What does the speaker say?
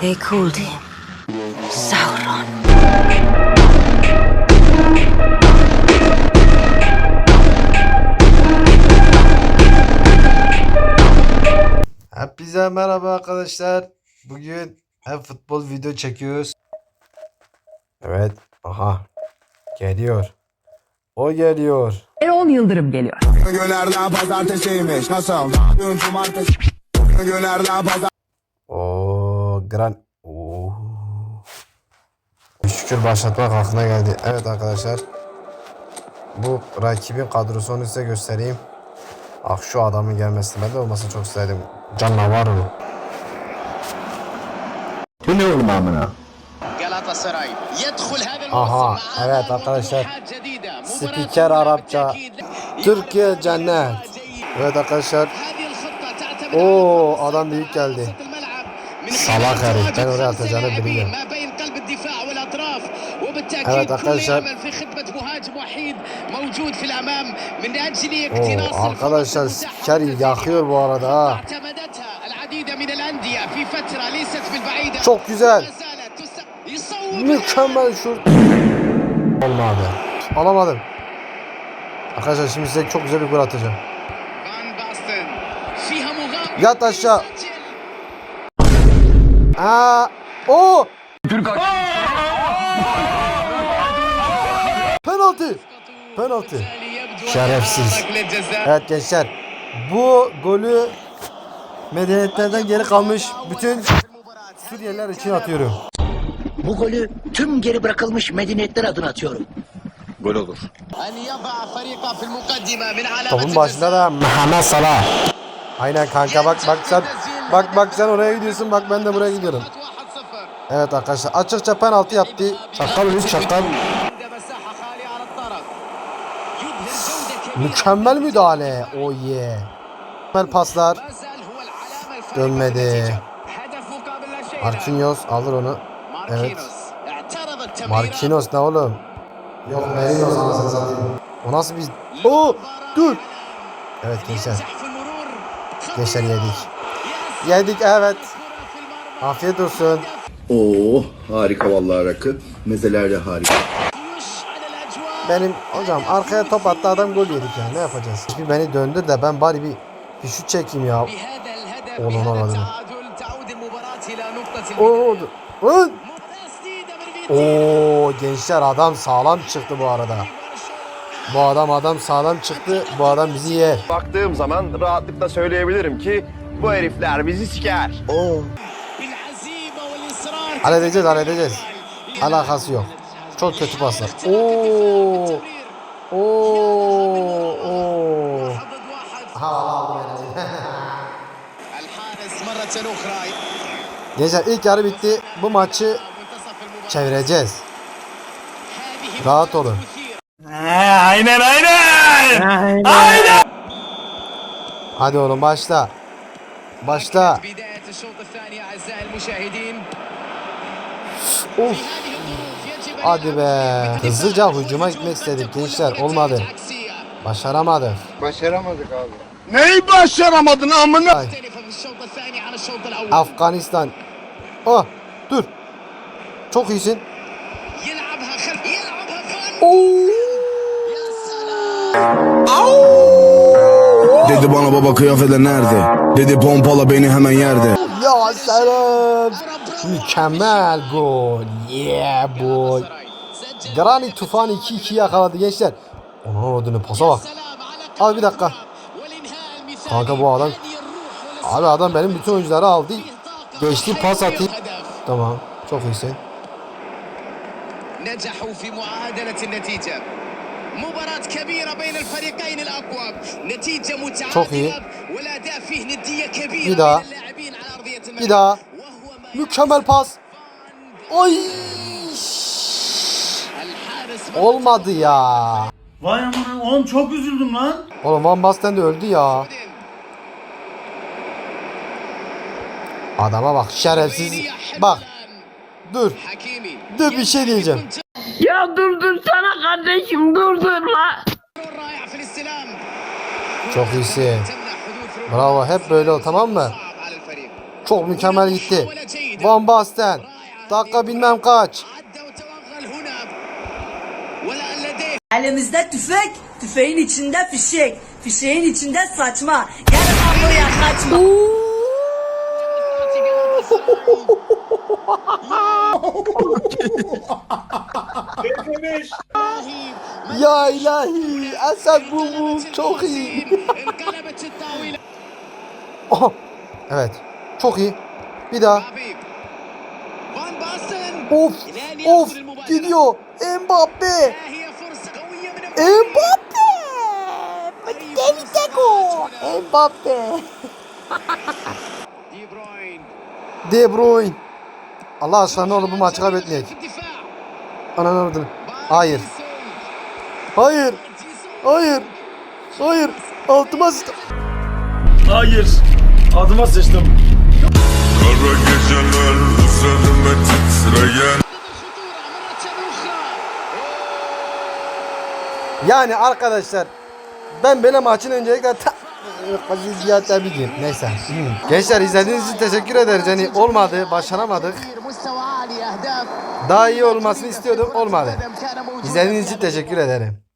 They called him Sauron. Hepinize merhaba arkadaşlar. Bugün hem futbol video çekiyoruz. Evet. Aha. Geliyor. O geliyor. Erol Yıldırım geliyor. Günlerden pazartesiymiş nasıl? Dün cumartesi Günlerden pazar Oo, gran... Oo. Şükür başlatmak aklına geldi. Evet arkadaşlar. Bu rakibin kadrosunu size göstereyim. Ah şu adamın gelmesini ben de olmasını çok isterdim. Canavar o. Bu ne oğlum amına? Aha evet arkadaşlar. Spiker Arapça. Türkiye cennet. Evet arkadaşlar. Oo adam büyük geldi. Salak heriften oraya atacağını biliyor. Evet arkadaşlar. Oo, arkadaşlar Keri yakıyor bu arada ha. Çok güzel. Mükemmel şut. Olmadı. Alamadım. Arkadaşlar şimdi size çok güzel bir gol atacağım. Yat aşağı. Aa, o. Türk Penaltı. Penaltı. Şerefsiz. Evet gençler. Bu golü medeniyetlerden geri kalmış bütün Suriyeliler için atıyorum. Bu golü tüm geri bırakılmış medeniyetler adına atıyorum. Gol olur. Topun başında da Muhammed Salah. Aynen kanka bak bak sen Bak bak sen oraya gidiyorsun bak ben de buraya gidiyorum. Evet arkadaşlar açıkça penaltı yaptı. Çakal Ümit Çakal. Mükemmel müdahale. Oh yeah. Mükemmel paslar. Dönmedi. Marquinhos alır onu. Evet. Marquinhos ne oğlum? Yok Merinos anasını satayım. O nasıl bir... Oo! Dur! Evet gençler. Gençler yedik. Yedik evet. Afiyet olsun. Oo harika vallahi rakı. Mezeler de harika. Benim hocam arkaya top attı adam gol yedik ya ne yapacağız? Bir beni döndür de ben bari bir, bir şut çekeyim ya. Oğlum anladın. Oo, Oo. Oo gençler adam sağlam çıktı bu arada. Bu adam adam sağlam çıktı. Bu adam bizi yer. Baktığım zaman rahatlıkla söyleyebilirim ki bu herifler bizi siker. Oo. Halledeceğiz halledeceğiz. Alakası yok. Çok kötü paslar. Oo. Oo. Oo. Ha, Gençler ilk yarı bitti. Bu maçı çevireceğiz. Rahat olun. Aynen aynen. Aynen. Hadi oğlum başla. Başla. Of. Hadi be. Hızlıca hücuma gitmek istedik gençler. Olmadı. Başaramadık. Başaramadık abi. Neyi başaramadın amına? Ay. Afganistan. Oh dur. Çok iyisin. Oo. Au. Dedi bana baba kıyafetler nerede? Dedi pompala beni hemen yerde. Ya selam. Mükemmel gol. Yeah boy. سجل Granit Tufan 2-2 yakaladı gençler. Onun odunu pasa bak. سلام على Abi bir dakika. والإنهاء المثالي Kanka bu adam. هذه الروح Abi adam benim bütün oyuncuları aldı. والطاقة Geçti pas atayım. هدف. Tamam. Çok iyisin. نجحوا في معادلة النتيجة çok iyi. Bir daha. Bir daha. Mükemmel pas. Oy. Olmadı ya. Vay aman oğlum çok üzüldüm lan. Oğlum Van Basten de öldü ya. Adama bak şerefsiz. Bak. Dur. Dur bir şey diyeceğim. Ya durdur sana kardeşim durdur la. Çok iyisin. Bravo hep böyle ol tamam mı? Çok mükemmel gitti. Van Basten. Dakika bilmem kaç. Elimizde tüfek, tüfeğin içinde fişek, fişeğin içinde saçma. Gel buraya kaçma. Demiş. ya ilahi Esad bu bu çok iyi. Aha. Evet. Çok iyi. Bir daha. Of of gidiyor. Mbappe. Mbappe. David Deco. Mbappe. De Bruyne. Allah aşkına oğlum bu maçı kaybetmeyek. Ananı avradını. Hayır. Hayır. Hayır. Hayır. Altıma sıçtım. Hayır. Adıma sıçtım. Kara geceler üzerime titreyen. Yani arkadaşlar ben böyle maçın öncelikle ta Kazi Ziyad Ebidi. Neyse. Gençler izlediğiniz için teşekkür ederiz. Yani olmadı, başaramadık. Daha iyi olmasını istiyordum, olmadı. İzlediğiniz için teşekkür ederim.